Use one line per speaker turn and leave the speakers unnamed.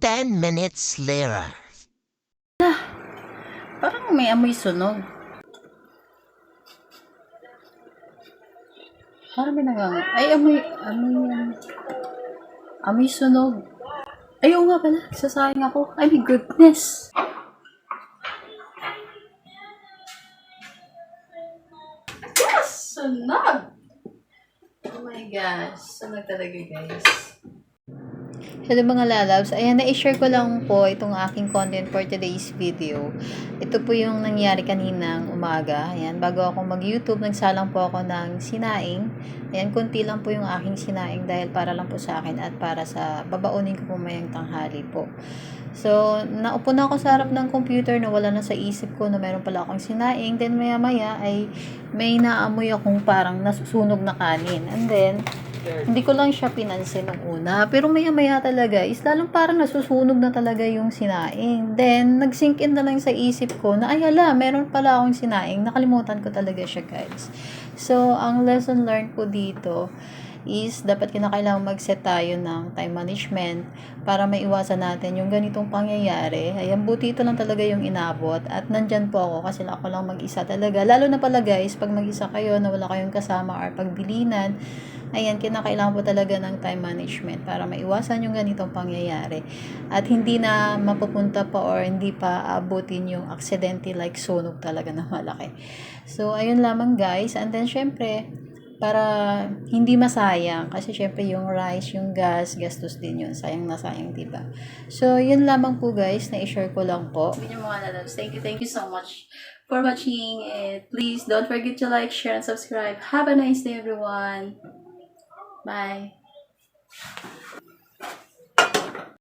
10 minutes later.
Parang may amoy sunog. Parang may nangang... Ay, amoy... Amoy yan. Amoy sunog. Ay, oo nga pala. Sasayang ako. Ay, my goodness. Sunog! Oh my gosh. Sunog talaga, guys. Hello mga lalabs, ayan na-share ko lang po itong aking content for today's video. Ito po yung nangyari kaninang umaga. Ayan, bago ako mag-YouTube, nagsalang po ako ng sinaing. Ayan, kunti lang po yung aking sinaing dahil para lang po sa akin at para sa babaunin ko po mayang tanghali po. So, naupo na ako sa harap ng computer na wala na sa isip ko na meron pala akong sinaing. Then, maya-maya ay may naamoy akong parang nasusunog na kanin. And then, hindi ko lang siya pinansin nung una. Pero maya-maya talaga is lalong parang nasusunog na talaga yung sinaing. Then, nag-sink in na lang sa isip ko na ay hala, meron pala akong sinaing. Nakalimutan ko talaga siya guys. So, ang lesson learned po dito is dapat kinakailangan mag-set tayo ng time management para maiwasan natin yung ganitong pangyayari. Ayan, buti ito lang talaga yung inabot at nandyan po ako kasi ako lang mag-isa talaga. Lalo na pala guys, pag mag-isa kayo na wala kayong kasama or pagbilinan, ayan, kinakailangan po talaga ng time management para maiwasan yung ganitong pangyayari. At hindi na mapupunta pa or hindi pa abutin yung aksidente like sunog talaga na malaki. So, ayun lamang guys. And then, syempre, para hindi masayang kasi syempre yung rice, yung gas, gastos din yun. Sayang na sayang, di ba? So, yun lamang po guys, na i-share ko lang po. Yun mga lalabs. Thank you, thank you so much for watching it. Please don't forget to like, share, and subscribe. Have a nice day everyone. Bye.